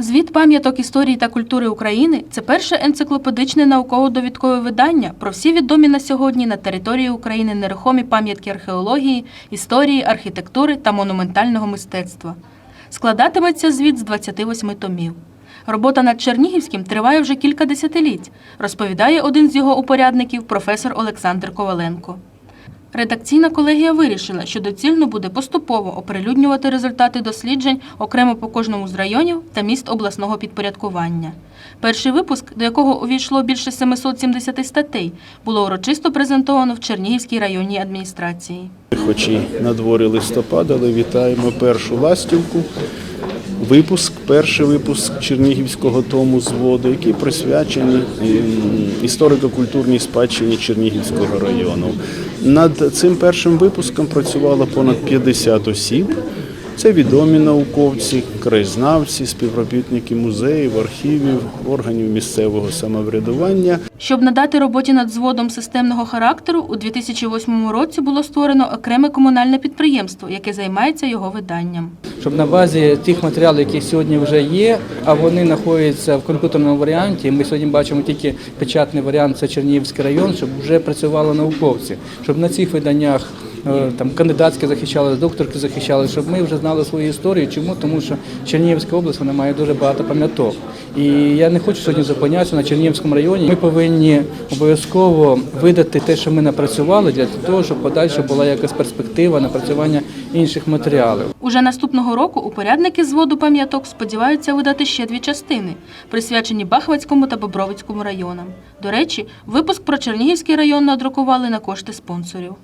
Звіт пам'яток історії та культури України це перше енциклопедичне науково-довідкове видання про всі відомі на сьогодні на території України нерухомі пам'ятки археології, історії, архітектури та монументального мистецтва. Складатиметься звіт з 28 томів. Робота над Чернігівським триває вже кілька десятиліть, розповідає один з його упорядників професор Олександр Коваленко. Редакційна колегія вирішила, що доцільно буде поступово оприлюднювати результати досліджень окремо по кожному з районів та міст обласного підпорядкування. Перший випуск, до якого увійшло більше 770 статей, було урочисто презентовано в Чернігівській районній адміністрації. Хоч і на дворі листопада, але вітаємо першу ластівку. Випуск, перший випуск Чернігівського тому зводу, який присвячений ем, історико-культурній спадщині Чернігівського району. Над цим першим випуском працювало понад 50 осіб. Це відомі науковці, краєзнавці, співробітники музеїв, архівів, органів місцевого самоврядування. Щоб надати роботі над зводом системного характеру, у 2008 році було створено окреме комунальне підприємство, яке займається його виданням. щоб на базі тих матеріалів, які сьогодні вже є, а вони знаходяться в комп'ютерному варіанті. Ми сьогодні бачимо тільки печатний варіант, це Чернігівський район, щоб вже працювали науковці, щоб на цих виданнях там кандидатські захищалися, докторки захищали, щоб ми вже знали свою історію. Чому? Тому що Чернігівська область вона має дуже багато пам'яток. І я не хочу сьогодні зупинятися на Чернігівському районі. Ми повинні обов'язково видати те, що ми напрацювали, для того, щоб подальше була якась перспектива напрацювання інших матеріалів. Уже наступного року упорядники зводу пам'яток сподіваються видати ще дві частини, присвячені Бахвацькому та Бобровицькому районам. До речі, випуск про Чернігівський район надрукували на кошти спонсорів.